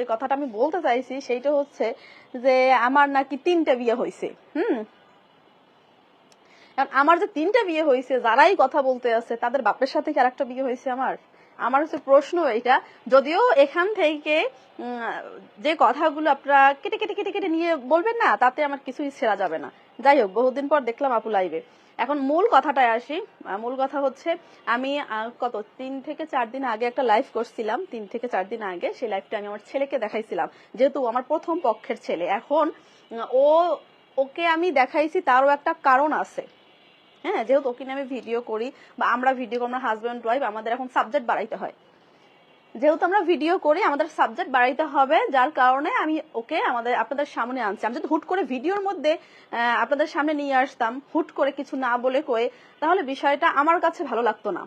যে কথাটা আমি বলতে চাইছি সেইটা হচ্ছে যে আমার নাকি তিনটা বিয়ে হয়েছে হুম? আমার যে তিনটা বিয়ে হয়েছে যারাই কথা বলতে আছে, তাদের বাপের সাথে কি আরেকটা বিয়ে হয়েছে আমার? আমার হচ্ছে প্রশ্ন এটা যদিও এখান থেকে যে কথাগুলো আপনারা কেটে কেটে কেটে কেটে নিয়ে বলবেন না, তাতে আমার কিছুই ছেড়া যাবে না। যাই হোক, বহুদিন পর দেখলাম আপু লাইভে এখন মূল কথাটায় আসি। মূল কথা হচ্ছে, আমি কত, তিন থেকে চার দিন আগে একটা লাইভ করছিলাম, তিন থেকে চার দিন আগে সেই লাইভটা আমি আমার ছেলেকে দেখাইছিলাম, যেহেতু আমার প্রথম পক্ষের ছেলে। এখন ও, ওকে আমি দেখাইছি তারও একটা কারণ আছে। হ্যাঁ যেহেতু ওকে নিয়ে আমি ভিডিও করি বা আমরা ভিডিও করি, আমরা হাজব্যান্ড ওয়াইফ আমাদের এখন সাবজেক্ট বাড়াইতে হয়। যেহেতু আমরা ভিডিও করি, আমাদের সাবজেক্ট বাড়াইতে হবে, যার কারণে আমি ওকে আমাদের, আপনাদের সামনে আনছি। আমি যদি হুট করে ভিডিওর মধ্যে আপনাদের সামনে নিয়ে আসতাম, হুট করে কিছু না বলে কয়ে, তাহলে বিষয়টা আমার কাছে ভালো লাগতো না।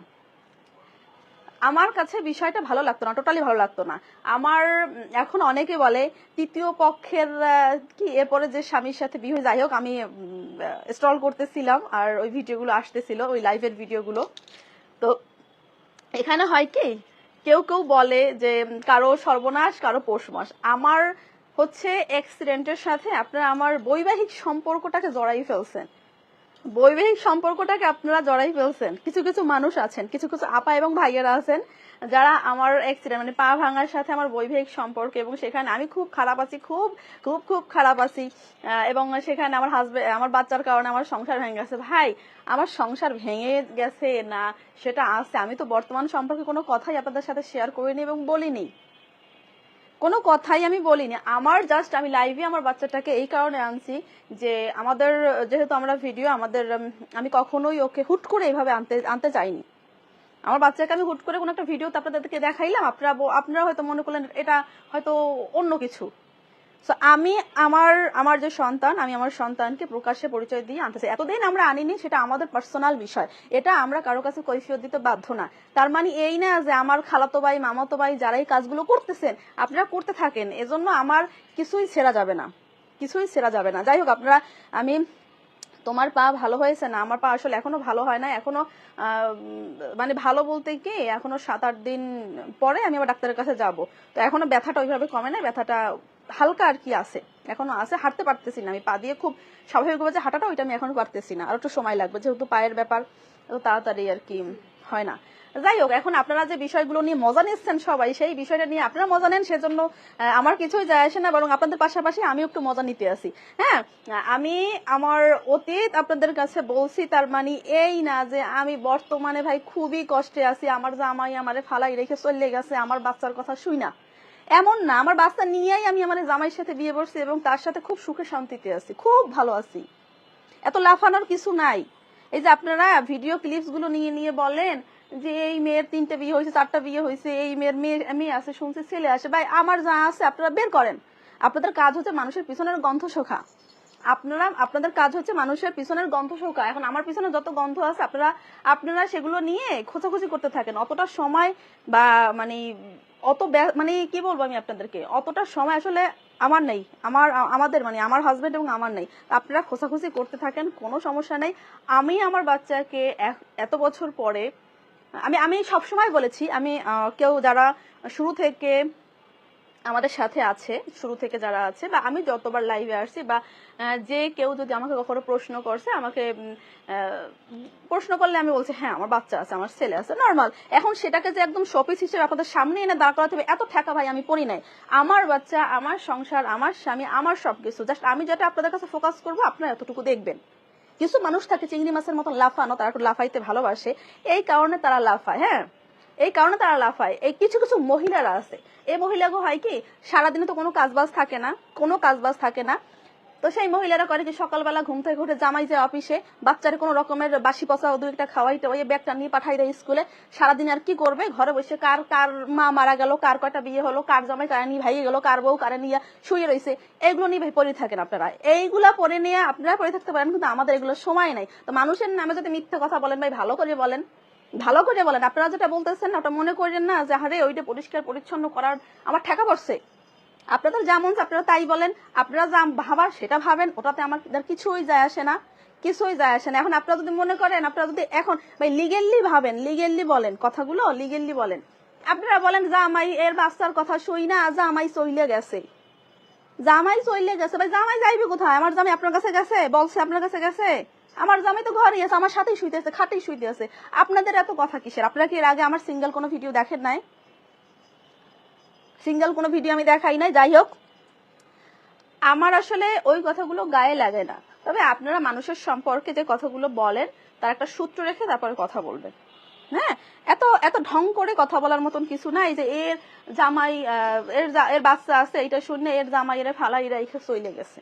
আমার কাছে বিষয়টা ভালো লাগতো না টোটালি ভালো লাগতো না। আমার এখন অনেকে বলে, তৃতীয় পক্ষের কি, এরপরে যে স্বামীর সাথে বিয়ে যাই হোক, আমি স্টল করতেছিলাম, আর ওই ভিডিওগুলো আসতেছিল, ওই লাইভের ভিডিওগুলো তো, এখানে হয় কি কেউ কেউ বলে যে কারও সর্বনাশ, কারও পৌষ মাস আমার হচ্ছে অ্যাক্সিডেন্টের সাথে আপনারা আমার বৈবাহিক সম্পর্কটাকে জড়াই ফেলছেন। বৈবাহিক সম্পর্কটাকে আপনারা জড়াই ফেলছেন। কিছু কিছু মানুষ আছেন, কিছু কিছু আপা এবং ভাইয়েরা আছেন। যারা আমার অ্যাক্সিডেন্ট মানে পা ভাঙার সাথে আমার বৈবাহিক সম্পর্ক এবং সেখানে আমি খুব খারাপ আছি, খুব খুব খুব খারাপ আছি এবং সেখানে আমার হাজবেন্ড আমার বাচ্চার কারণে আমার সংসার ভেঙে গেছে। ভাই, আমার সংসার ভেঙে গেছে না, সেটা আছে। আমি তো বর্তমান সম্পর্কে কোনো কথাই আপনাদের সাথে শেয়ার করিনি এবং বলিনি। কোনো কথাই আমি বলিনি। আমার জাস্ট আমি লাইভে আমার বাচ্চাটাকে এই কারণে আনছি যে আমাদের, যেহেতু আমরা ভিডিও আমাদের আমি কখনোই ওকে হুট করে এইভাবে আনতে আনতে চাইনি আমার বাচ্চাকে আমি হুট করে কোনো একটা ভিডিও আপনাদেরকে দেখাইলাম, আপনারা আপনারা হয়তো মনে করলেন এটা হয়তো অন্য কিছু। তো আমি আমার আমার যে সন্তান, আমি আমার সন্তানকে প্রকাশ্যে পরিচয় দিয়ে আনতে চাই এতদিন আমরা আনিনি, সেটা আমাদের পার্সোনাল বিষয়। এটা আমরা কারও কাছে কৈফিয়ত দিতে বাধ্য না। তার মানে এই না যে আমার খালাতো ভাই, মামাতো ভাই যারা এই কাজগুলো করতেছেন, আপনারা করতে থাকেন। এজন্য আমার কিছুই ছেড়া যাবে না। কিছুই ছেড়া যাবে না। যাই হোক, আপনারা, আমি তোমার পা ভালো হয়েছে না? আমার পা আসলে এখনও ভালো হয় না। এখনও মানে ভালো বলতে কি, এখনও সাত আট দিন পরে আমি আবার ডাক্তারের কাছে যাব। তো এখনও ব্যথাটা ওইভাবে কমে না ব্যথাটা হালকা আর কি আছে। এখনও আছে, হাঁটতে পারতেছি না। আমি পা দিয়ে খুব স্বাভাবিকভাবে যে হাঁটাটা, ওইটা আমি এখনও পারতেছি না। আর একটু সময় লাগবে, যেহেতু পায়ের ব্যাপার, তো তাড়াতাড়ি আর কি হয় না। যাই হোক এখন আপনারা যে বিষয়গুলো নিয়ে মজা নিচ্ছেন সবাই, সেই বিষয়টা নিয়ে আপনারা মজা নেন, সেজন্য আমার কিছুই যায় আসে না, বরং আপনাদের পাশাপাশি আমিও একটু মজা নিতে আসি। হ্যাঁ আমি আমার অতীত আপনাদের কাছে বলছি, তার মানে এই না যে আমি বর্তমানে ভাই খুবই কষ্টে আছি, আমার জামাই আমারে ফালাই রেখে চলে গেছে, আমার বাচ্চার কথা শুই না। এমন না, আমার বাচ্চা নিয়েই আমি আমার জামাইয়ের সাথে বিয়ে করছি এবং তার সাথে খুব সুখে শান্তিতে আছি, খুব ভালো আছি। এত লাফানোর কিছু নাই। এই যে আপনারা ভিডিও ক্লিপসগুলো নিয়ে নিয়ে বলেন যে এই মেয়ের তিনটা বিয়ে হয়েছে, চারটা বিয়ে হয়েছে, এই মেয়ের মেয়ে মেয়ে আছে, শুনছে, ছেলে আসে ভাই, আমার যা আছে আপনারা বের করেন। আপনাদের কাজ হচ্ছে মানুষের পিছনের গন্ধ শোখা আপনারা, আপনাদের কাজ হচ্ছে মানুষের পিছনের গন্ধ শোকা। এখন আমার পিছনে যত গন্ধ আছে, আপনারা আপনারা সেগুলো নিয়ে খোঁজাখুঁজি করতে থাকেন। অতটা সময় বা মানে অত মানে কি বলব আমি আপনাদেরকে? অতটা সময় আসলে আমার নেই, আমার, আমাদের মানে আমার হাজব্যান্ড এবং আমার নেই। আপনারা খোঁজাখুঁজি করতে থাকেন, কোনো সমস্যা নেই। আমি আমার বাচ্চাকে এত বছর পরে, আমি আমি সবসময় বলেছি, আমি কেউ যারা শুরু থেকে আমাদের সাথে আছে, শুরু থেকে যারা আছে, বা আমি যতবার লাইভে আসছি, বা যে কেউ যদি আমাকে কখনো প্রশ্ন করছে, আমাকে প্রশ্ন করলে আমি বলছি হ্যাঁ আমার বাচ্চা আছে, আমার ছেলে আছে নর্মাল এখন সেটাকে যে একদম শপিস হিসেবে আপনাদের সামনে এনে দাঁড় করাতে হবে, এত ঠেকা ভাই আমি পড়ি নাই। আমার বাচ্চা, আমার সংসার, আমার স্বামী, আমার সবকিছু জাস্ট আমি যেটা আপনাদের কাছে ফোকাস করব, আপনারা এতটুকু দেখবেন। কিছু মানুষ থাকে চিংড়ি মাছের মতন লাফানো, তারা একটু লাফাইতে ভালোবাসে, এই কারণে তারা লাফায় হ্যাঁ? এই কারণে তারা লাফায়। এই কিছু কিছু মহিলারা আছে। এই মহিলাগো হয় কি, সারাদিনে তো কোনো কাজবাজ থাকে না, কোনো কাজবাজ থাকে না। তো সেই মহিলারা করে কি, সকালবেলা ঘুম থেকে উঠে জামাই যায় অফিসে, বাচ্চার কোনো রকমের বাসি পচা দুই একটা খাওয়াইতে ওই ব্যাগটা নিয়ে পাঠাই দেয় স্কুলে। সারাদিন আর কি করবে? ঘরে বসে কার কার মা মারা গেল, কার কয়টা বিয়ে হলো, কার জামাই কারে নিয়ে ভাইয়ে গেল, কার বউ কারে নিয়ে শুয়ে রয়েছে এগুলো নিয়ে পড়ে থাকেন আপনারা। এইগুলা পরে নিয়ে আপনারা পড়ে থাকতে পারেন, কিন্তু আমাদের এগুলো সময় নাই। তো মানুষের নামে যদি মিথ্যে কথা বলেন ভাই, ভালো করে বলেন। ভালো করে বলেন। আপনারা যেটা বলতেছেন, ওটা মনে করেন না যে হারে ওইটা পরিষ্কার পরিচ্ছন্ন করার আমার ঠেকা পড়ছে। আপনাদের যেমন আপনারা তাই বলেন। আপনারা যা ভাবার, সেটা ভাবেন। ওটাতে আমার কিছুই যায় আসে না। কিছুই যায় আসে না। এখন আপনারা যদি মনে করেন, আপনারা যদি এখন, ভাই লিগেললি ভাবেন লিগেললি বলেন কথাগুলো লিগেললি বলেন। আপনারা বলেন, জামাই, এর বাচ্চার কথা শুই না, জামাই চইলে গেছে। জামাই চইলে গেছে। ভাই, জামাই যাইবে কোথায়? আমার জামাই আপনার কাছে গেছে? বলছে আপনার কাছে গেছে? আমার জামাই তো ঘরেই আছে, আমার সাথেই শুইতে আছে, খাটেই শুইতে আছে। আপনাদের এত কথা কিসের? আপনারা কি এর আগে আমার সিঙ্গেল কোনো ভিডিও দেখেন নাই? সিঙ্গেল কোনো ভিডিও আমি দেখাই নাই? যাই হোক, আমার আসলে ওই কথাগুলো গায়ে লাগে না। তবে আপনারা মানুষের সম্পর্কে যে কথাগুলো বলেন, তার একটা সূত্র রেখে তারপরে কথা বলবেন। হ্যাঁ? এত এত ঢং করে কথা বলার মতন কিছু নাই যে এর জামাই এর এর বাচ্চা আছে, এটা শুনে এর জামাই এর ফালাই রেখে চলে গেছে।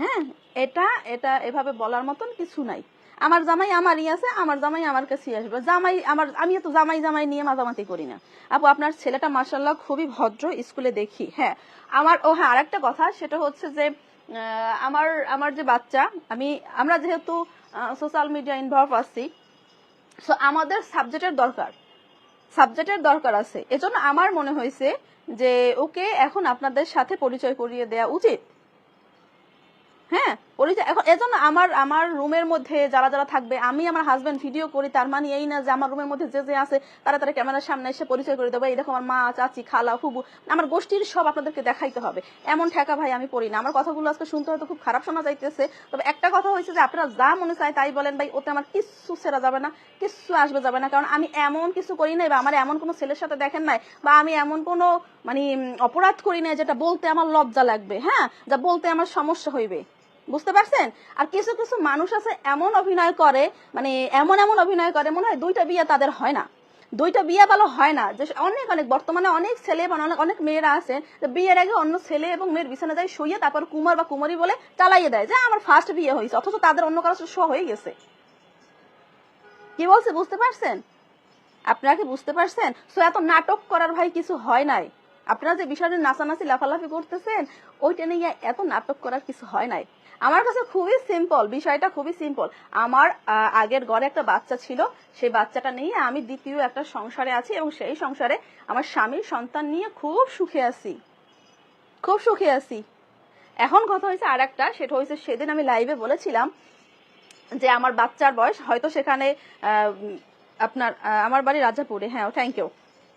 হ্যাঁ এটা এটা এভাবে বলার মতন কিছু নাই। আমার জামাই আমারই আছে, আমার জামাই আমার কাছে আসবে। জামাই আমার আমি তো জামাই জামাই নিয়ে মাতামাতি করি না। আপু, আপনার ছেলেটা মাসাল্লাহ খুবই ভদ্র, স্কুলে দেখি হ্যাঁ। আমার, ও হ্যাঁ আরেকটা কথা, সেটা হচ্ছে যে আমার আমার যে বাচ্চা, আমি, আমরা যেহেতু সোশ্যাল মিডিয়া ইনভলভ আছি সো আমাদের সাবজেক্টের দরকার। সাবজেক্টের দরকার আছে। এজন্য আমার মনে হয়েছে যে, ওকে এখন আপনাদের সাথে পরিচয় করিয়ে দেওয়া উচিত। হ্যাঁ পরিচয় এখন এজন্য আমার আমার রুমের মধ্যে যারা যারা থাকবে, আমি আমার ভিডিও করি, তার মানে এই না যে আমার রুমের মধ্যে যে যে আছে, তারা তারা ক্যামেরার সামনে এসে পরিচয় করে আমার মা, চাচি, খালা, ফুবু। আমার গোষ্ঠীর সব আপনাদেরকে দেখাইতে হবে। এমন ঠেকা ভাই আমি পড়ি না। আমার কথাগুলো আজকে শুনতে হয়তো খুব খারাপ শোনা যাইতেছে, তবে একটা কথা হয়েছে যে, আপনারা যা মনে চায় তাই বলেন ভাই, ওতে আমার কিচ্ছু সেরা যাবে না, কিচ্ছু আসবে যাবে না। কারণ আমি এমন কিছু করি নাই বা আমার এমন কোনো ছেলের সাথে দেখেন নাই বা আমি এমন কোনো মানে অপরাধ করি নাই যেটা বলতে আমার লজ্জা লাগবে হ্যাঁ? যা বলতে আমার সমস্যা হইবে। বুঝতে পারছেন? আর কিছু কিছু মানুষ আছে, এমন অভিনয় করে মানে এমন এমন অভিনয় করে, মনে হয় দুইটা বিয়ে তাদের হয় না। দুইটা বিয়ে ভালো হয় না। যে অনেক অনেক, বর্তমানে অনেক ছেলে বা অনেক মেয়েরা আছে বিয়ের আগে অন্য ছেলে এবং মেয়ের বিছানা যায় শুয়ে তারপর কুমার বা কুমারী বলে চালাইয়ে দেয়। যে আমার ফার্স্ট বিয়ে হয়েছে, অথচ তাদের অন্য কারও শো হয়ে গেছে। কি বলছে? বুঝতে পারছেন? আপনারা কি বুঝতে পারছেন? সো এত নাটক করার ভাই কিছু হয় নাই। আপনারা যে বিষয়টা নাচানাচি, লাফালাফি করতেছেন, ওইটা নিয়ে এত নাটক করার কিছু হয় নাই। আমার কাছে খুবই সিম্পল বিষয়টা খুবই সিম্পল আমার আগের ঘরে একটা বাচ্চা ছিল, সেই বাচ্চাটা নিয়ে আমি দ্বিতীয় একটা সংসারে আছি এবং সেই সংসারে আমার স্বামীর সন্তান নিয়ে খুব সুখে আছি। খুব সুখে আছি। এখন কথা হয়েছে আর একটা সেটা হয়েছে সেদিন আমি লাইভে বলেছিলাম যে আমার বাচ্চার বয়স হয়তো সেখানে আপনার আমার বাড়ি রাজাপুরে। হ্যাঁ থ্যাংক ইউ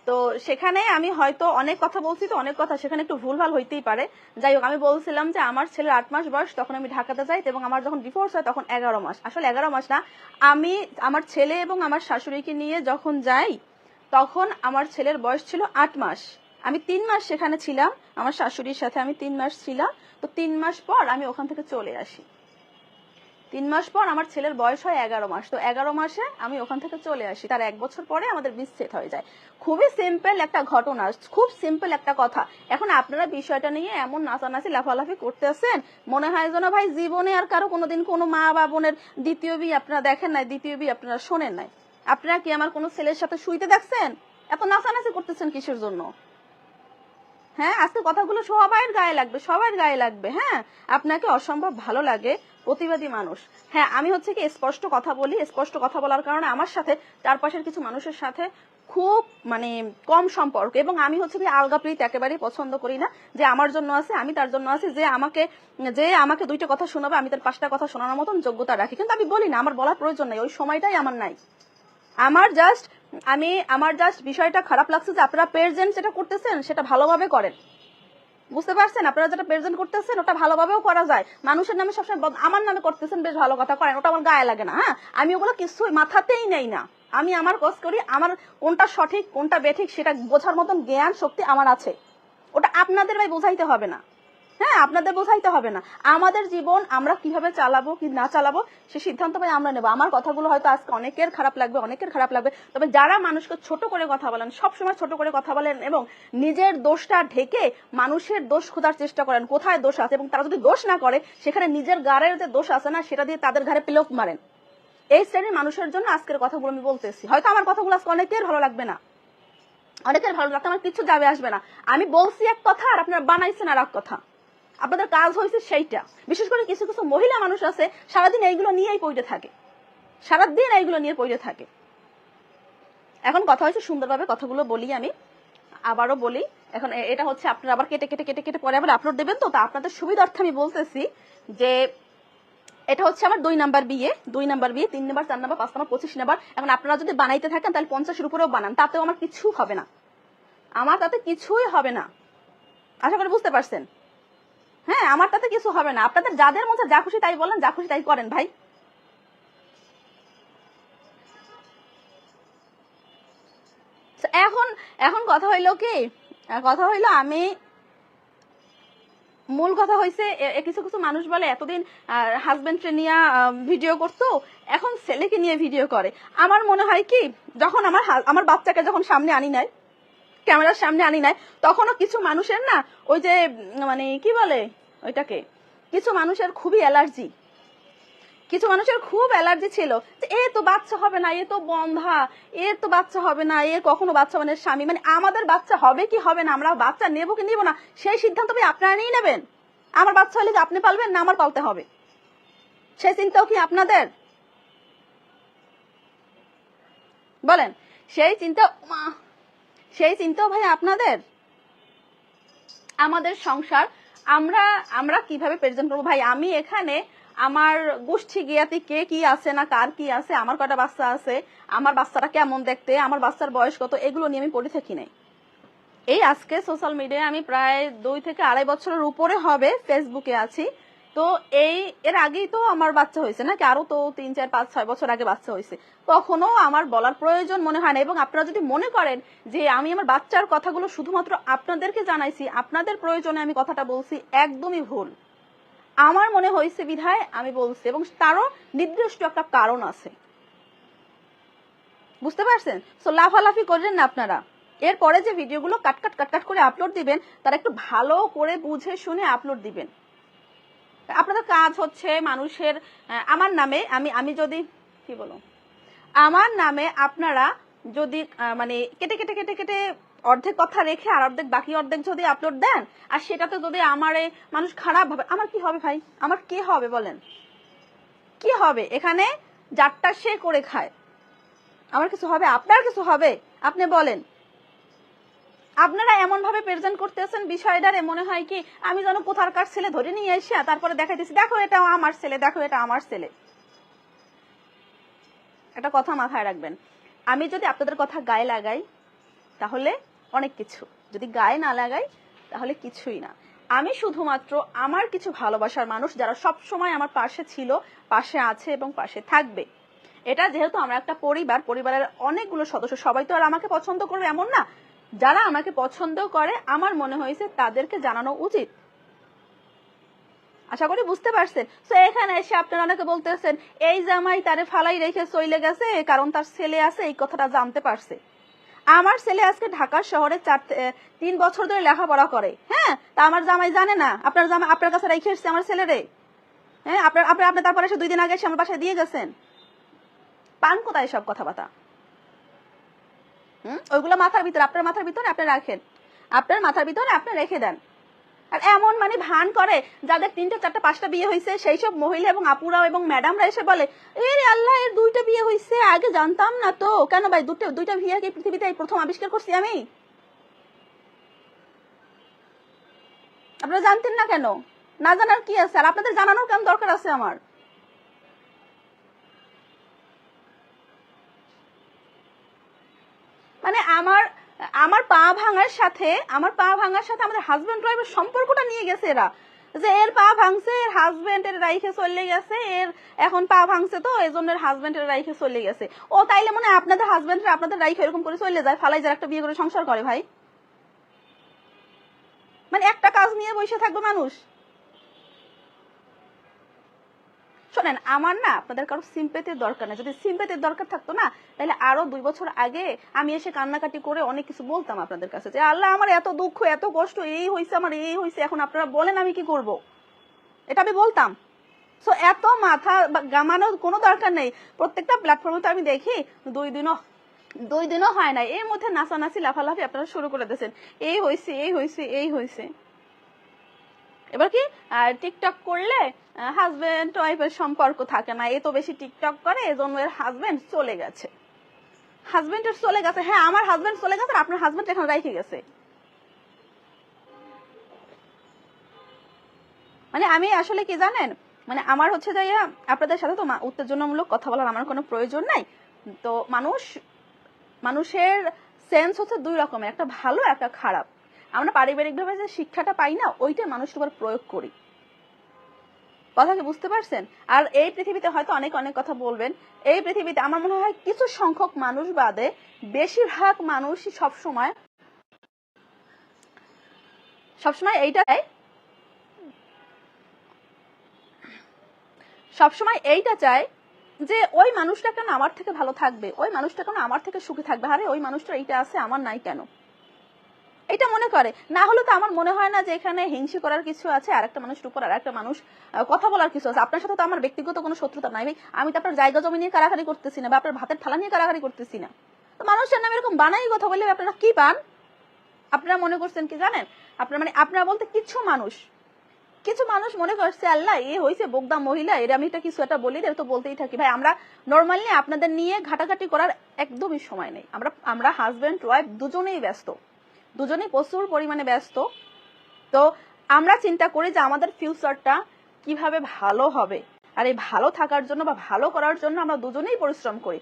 তো সেখানে আমি হয়তো অনেক কথা বলছি তো অনেক কথা, সেখানে একটু ভুলভাল হইতেই পারে। যাই হোক, আমি বলছিলাম যে আমার ছেলের আট মাস বয়স, তখন আমি ঢাকাতে যাই এবং আমার যখন ডিভোর্স হয় তখন এগারো মাস। আসলে এগারো মাস না, আমি আমার ছেলে এবং আমার শাশুড়িকে নিয়ে যখন যাই, তখন আমার ছেলের বয়স ছিল আট মাস। আমি তিন মাস সেখানে ছিলাম, আমার শাশুড়ির সাথে আমি তিন মাস ছিলাম। তো তিন মাস পর আমি ওখান থেকে চলে আসি। তিন মাস পর আমার ছেলের বয়স হয় এগারো মাস। তো এগারো মাসে আমি ওখান থেকে চলে আসি। তার এক বছর পরে আমাদের বিচ্ছেদ হয়ে যায়। খুবই সিম্পল একটা ঘটনা, খুব সিম্পল একটা কথা। এখন আপনারা বিষয়টা নিয়ে এমন নাচানাচি, লাফালাফি করতেছেন, মনে হয় যেন ভাই জীবনে আর কারও কোনোদিন কোনো মা বা বোনের দ্বিতীয় বি আপনারা দেখেন নাই, দ্বিতীয় বি আপনারা শোনেন নাই। আপনারা কি আমার কোনো ছেলের সাথে শুইতে দেখছেন? এত নাচানাচি করতেছেন কিসের জন্য? হ্যাঁ আজকে কথাগুলো সবার গায়ে লাগবে, সবার গায়ে লাগবে হ্যাঁ? আপনাকে অসম্ভব ভালো লাগে, প্রতিবাদী মানুষ। হ্যাঁ আমি হচ্ছে কি স্পষ্ট কথা বলি, স্পষ্ট কথা বলার কারণে আমার সাথে, চারপাশের কিছু মানুষের সাথে খুব মানে কম সম্পর্ক। এবং আমি হচ্ছে কি আলগা প্রীত একেবারেই পছন্দ করি না, যে আমার জন্য আছে, আমি তার জন্য আছি, যে আমাকে যে আমাকে দুইটা কথা শোনাবে, আমি তার পাঁচটা কথা শোনানোর মতন যোগ্যতা রাখি। কিন্তু আমি বলি না, আমার বলার প্রয়োজন নাই, ওই সময়টাই আমার নাই। আমার জাস্ট আমি আমার জাস্ট বিষয়টা খারাপ লাগছে যে আপনারা প্রেজেন্ট যেটা করতেছেন সেটা ভালোভাবে করেন। বুঝতে পারছেন? আপনারা যেটা প্রেজেন্ট করতেছেন, ওটা ভালোভাবেও করা যায়। মানুষের নামে সবসময় আমার নামে করতেছেন, বেশ ভালো কথা করেন। ওটা আমার গায়ে লাগে না হ্যাঁ? আমি ওগুলো কিছুই মাথাতেই নেই না। আমি আমার কোর্স করি, আমার কোনটা সঠিক, কোনটা বেঠিক, সেটা বোঝার মতন জ্ঞান, শক্তি আমার আছে। ওটা আপনাদের ভাই বোঝাইতে হবে না। হ্যাঁ আপনাদের বোঝাইতে হবে না। আমাদের জীবন আমরা কীভাবে চালাবো, কি না চালাবো, সে সিদ্ধান্ত ভাই আমরা নেব। আমার কথাগুলো হয়তো আজকে অনেকের খারাপ লাগবে, অনেকের খারাপ লাগবে। তবে যারা মানুষকে ছোট করে কথা বলেন, সবসময় ছোট করে কথা বলেন এবং নিজের দোষটা ঢেকে মানুষের দোষ খোঁজার চেষ্টা করেন, কোথায় দোষ আছে এবং তারা যদি দোষ না করে, সেখানে নিজের গাড়ের যে দোষ আছে না, সেটা দিয়ে তাদের ঘাড়ে পেলোক মারেন। এই শ্রেণির মানুষের জন্য আজকের কথাগুলো আমি বলতেছি। হয়তো আমার কথাগুলো আজকে অনেকের ভালো লাগবে না। অনেকের ভালো লাগবে আমার কিছু যাবে, আসবে না। আমি বলছি এক কথা আর আপনারা বানাইছেন আর এক কথা। আপনাদের কাজ হয়েছে সেইটা। বিশেষ করে কিছু কিছু মহিলা মানুষ আছে, সারাদিন এইগুলো নিয়েই পড়ে থাকে। সারাদিন এইগুলো নিয়ে পড়ে থাকে। এখন কথা হয়েছে সুন্দরভাবে কথাগুলো বলি আমি। আবারও বলি, এখন এটা হচ্ছে আপনারা আবার কেটে কেটে কেটে কেটে পরে আবার আপলোড দেবেন তো? তা আপনাদের সুবিধার্থে আমি বলতেছি যে এটা হচ্ছে আমার দুই নাম্বার বিয়ে, দুই নাম্বার বিয়ে, তিন নাম্বার, চার নাম্বার, পাঁচ নাম্বার, পঁচিশ নাম্বার। এখন আপনারা যদি বানাইতে থাকেন তাহলে পঞ্চাশের উপরেও বানান, তাতেও আমার কিছু হবে না। আমার তাতে কিছুই হবে না। আশা করি বুঝতে পারছেন? হ্যাঁ আমার তাতে কিছু হবে না। আপনাদের যাদের মধ্যে যা খুশি তাই বলেন, যা খুশি তাই করেন, ভাই। এখন এখন কথা হইল কি? কথা হইল আমি, মূল কথা হয়েছে কিছু কিছু মানুষ বলে, এতদিন হাজবেন্ডকে নিয়ে ভিডিও করতো, এখন ছেলেকে নিয়ে ভিডিও করে। আমার মনে হয় কি, যখন আমার আমার বাচ্চাকে যখন সামনে আনি নাই ক্যামেরার সামনে আনি নাই, তখনও কিছু মানুষের না ওই যে মানে কি বলে ওইটাকে, কিছু মানুষের খুবই অ্যালার্জি। কিছু মানুষের খুব অ্যালার্জি ছিল যে, এ তো বাচ্চা হবে না, এ তো বন্ধা, এ তো বাচ্চা হবে না, এ কখনো বাচ্চা মানে স্বামী। মানে আমাদের বাচ্চা হবে কি হবে না, আমরা বাচ্চা নেব কি নিব না, সেই সিদ্ধান্ত ভাই আপনারা নিয়ে নেবেন। আমার বাচ্চা হলে আপনি পালবেন না, আমার পালতে হবে। সেই চিন্তাও কি আপনাদের? বলেন, সেই চিন্তা সেই চিন্তাও ভাই আপনাদের? আমাদের সংসার, আমরা আমরা কীভাবে প্রেজেন্ট করব? ভাই, আমি এখানে আমার গোষ্ঠী গিয়াতে কে কি আছে না কার কি আছে, আমার কটা বাচ্চা আছে, আমার বাচ্চাটা কেমন দেখতে, আমার বাচ্চার বয়স কত, এগুলো নিয়ে আমি পড়ে থাকি নাই। এই আজকে সোশ্যাল মিডিয়ায় আমি প্রায় দুই থেকে আড়াই বছরের উপরে হবে ফেসবুকে আছি। তো এই, এর আগেই তো আমার বাচ্চা হয়েছে নাকি? আরও তো তিন, চার, পাঁচ, ছয় বছর আগে বাচ্চা হয়েছে। কখনো আমার বলার প্রয়োজন মনে হয় না। এবং আপনারা যদি মনে করেন যে আমি আমার বাচ্চার কথাগুলো শুধুমাত্র আপনাদেরকে জানাইছি, আপনাদের প্রয়োজনে আমি কথাটা বলছি, একদমই ভুল। আমার মনে হয়েছে বিধায় আমি বলছি, এবং তারও নির্দিষ্ট একটা কারণ আছে। বুঝতে পারছেন? সো লাফালাফি করলেন না আপনারা। এরপরে যে ভিডিওগুলো কাট কাট কাট কাট করে আপলোড দিবেন, তারা একটু ভালো করে বুঝে শুনে আপলোড দিবেন। আপনাদের কাজ হচ্ছে মানুষের আমার নামে, আমি আমি যদি, কি বলো আমার নামে আপনারা যদি মানে কেটে কেটে কেটে কেটে অর্ধেক কথা রেখে আর অর্ধেক বাকি অর্ধেক যদি আপলোড দেন, আর সেটাতে যদি আমারে মানুষ খারাপ হবে আমার কি হবে ভাই? আমার কি হবে বলেন? কি হবে? এখানে যারটা সে করে খায়। আমার কিছু হবে? আপনার কিছু হবে? আপনি বলেন। আপনারা এমন ভাবে প্রেজেন্ট করতেছেন, বিষয়টারে মনে হয় কি, আমি যেন কোথাকার ছেলে ধরে নিয়ে এসে তারপরে দেখাইতেছি, দেখো এটা আমার ছেলে, দেখো এটা আমার ছেলে। একটা কথা মাথায় রাখবেন, আমি যদি আপনাদের কথা গায়ে লাগাই, তাহলে অনেক কিছু। যদি গায়ে না লাগাই, তাহলে কিছুই না। আমি শুধুমাত্র আমার কিছু ভালোবাসার মানুষ যারা সব সময় আমার পাশে ছিল, পাশে আছে এবং পাশে থাকবে। এটা যেহেতু আমরা একটা পরিবার, পরিবারের অনেকগুলো সদস্য, সবাই তো আর আমাকে পছন্দ করবে এমন না। যারা আমাকে পছন্দ করে, আমার মনে হয়েছে তাদেরকে জানানো উচিত। আশা করি বুঝতে পারছেন। তো এখানে এসে আপনারা অনেকে বলতেছেন, এই জামাই তারে ফালাই রেখে চলে গেছে, কারণ তার ছেলে আছে, এই কথাটা জানতে পারছে। আমার ছেলে আজকে ঢাকা শহরে চার তিন বছর ধরে লেখাপড়া করে। হ্যাঁ তা আমার জামাই জানে না। আপনার জামাই আপনার কাছে রেখে এসছে আমার ছেলেরে। হ্যাঁ আপনার আপনার আপনি তারপরে এসে দুই দিন আগে এসে আমার বাসায় দিয়ে গেছেন। পান কোথায় সব কথাবার্তা? ওইগুলো মাথার ভিতরে, আপনার মাথার ভিতরে আপনি রাখেন। আপনার মাথার ভিতরে আপনি রেখে দেন। আর এমন মানে ভান করে, যাদের তিনটা, চারটা, পাঁচটা বিয়ে হয়েছে, সেই সব মহিলা এবং আপুরা এবং ম্যাডামরা এসে বলে এ রে আল্লাহ, এর দুইটা বিয়ে হয়েছে, আগে জানতাম না তো। কেন ভাই, দুটো, দুইটা বিয়ে কি পৃথিবীতে প্রথম আবিষ্কার করছি আমি? আপনারা জানতেন না কেন? না জানার কি আছে? আর আপনাদের জানানোর কেন দরকার আছে আমার? মানে আমার আমার পা ভাঙার সাথে, আমার পা ভাঙার সাথে আমাদের হাজবেন্ড ওয়াইফের সম্পর্কটা নিয়ে গেছে এরা। যে এর পা ভাঙছে, এর হাজবেন্ড এর রাইখে চলে গেছে, এর এখন পা ভাঙছে তো এই জন্য হাজবেন্ড এর রাইখে চলে গেছে। ও তাইলে মনে আপনাদের হাজবেন্ড আপনাদের রাইখে এরকম করে চলে যায়, ফালাই যার একটা বিয়ে করে সংসার করে ভাই। মানে একটা কাজ নিয়ে বসে থাকবে মানুষ। শোনেন, আমার না আপনাদের কারও সিম্পেতির দরকার নেই। যদি সিম্পেতির দরকার থাকতো না, তাহলে আরও দুই বছর আগে আমি এসে কান্নাকাটি করে অনেক কিছু বলতাম আপনাদের কাছে যে, আল্লাহ, আমার এত দুঃখ, এত কষ্ট, এই হয়েছে আমার, এই হয়েছে এখন আপনারা বলেন আমি কি করব? এটা আমি বলতাম। সো এত মাথা গামানোর কোনো দরকার নেই। প্রত্যেকটা প্ল্যাটফর্মে তো আমি দেখি, দুই দিনও দুই দিনও হয় না এর মধ্যে নাচানাচি, লাফালাফি আপনারা শুরু করে দিয়েছেন। এই হয়েছে এই হয়েছে এই হয়েছে এবার কি টিকটক করলে হাজবেন্ড ওয়াইফের সম্পর্ক থাকে না। এ তো বেশি টিকটক করে, এজন্য এর হাজবেন্ড চলে গেছে। হাজবেন্ডের চলে গেছে হ্যাঁ আমার হাজবেন্ড চলে গেছে আপনার হাজবেন্ড এখন রাইখে গেছে। মানে আমি আসলে কি জানেন মানে আমার হচ্ছে যে আপনাদের সাথে তো উত্তেজনামূলক কথা বলার আমার কোনো প্রয়োজন নাই। তো মানুষ, মানুষের সেন্স হচ্ছে দুই রকমের, একটা ভালো, একটা খারাপ। আমরা পারিবারিকভাবে যে শিক্ষাটা পাই না ওইটা মানুষের উপর প্রয়োগ করি। কথা কি বুঝতে পারছেন? আর এই পৃথিবীতে হয়তো অনেক অনেক কথা বলবেন। এই পৃথিবীতে আমার মনে হয় কিছু সংখ্যক মানুষ বাদে বেশিরভাগ মানুষই সবসময় সবসময় এইটাই সবসময় এইটা চায় যে ওই মানুষটা কেন আমার থেকে ভালো থাকবে? ওই মানুষটা কেন আমার থেকে সুখী থাকবে? আরে, ওই মানুষটা এইটা আছে, আমার নাই কেন? এটা মনে করে। না হলে তো আমার মনে হয় না যে এখানে হিংসে করার কিছু আছে আর একটা মানুষের উপর আর একটা মানুষ কথা বলার কিছু আছে। আপনার সাথে তো আমার ব্যক্তিগত কোনো শত্রুতা নাই ভাই। আমি তো আপনার জায়গা জমি নিয়ে কারাকারি করতেছি না বা আপনার ভাতের থালা নিয়ে কারাকারি করতেছি না। তো মানুষের নামে এরকম বানাই কথা বললে আপনারা কি পান? আপনারা মনে করছেন কি জানেন? আপনার মানে আপনারা বলতে কিছু মানুষ। কিছু মানুষ মনে করছে, আল্লাহ, এ হয়েছে বোগদা মহিলা, এর আমি এটা কিছু একটা বলি, এর তো বলতেই থাকি। ভাই, আমরা নর্মালি আপনাদের নিয়ে ঘাটাঘাটি করার একদমই সময় নেই। আমরা আমরা হাজব্যান্ড ওয়াইফ দুজনেই ব্যস্ত। দুজনেই প্রচুর পরিমাণে ব্যস্ত। তো আমরা চিন্তা করি যে আমাদের ফিউচারটা কীভাবে ভালো হবে। আর এই ভালো থাকার জন্য বা ভালো করার জন্য আমরা দুজনেই পরিশ্রম করি।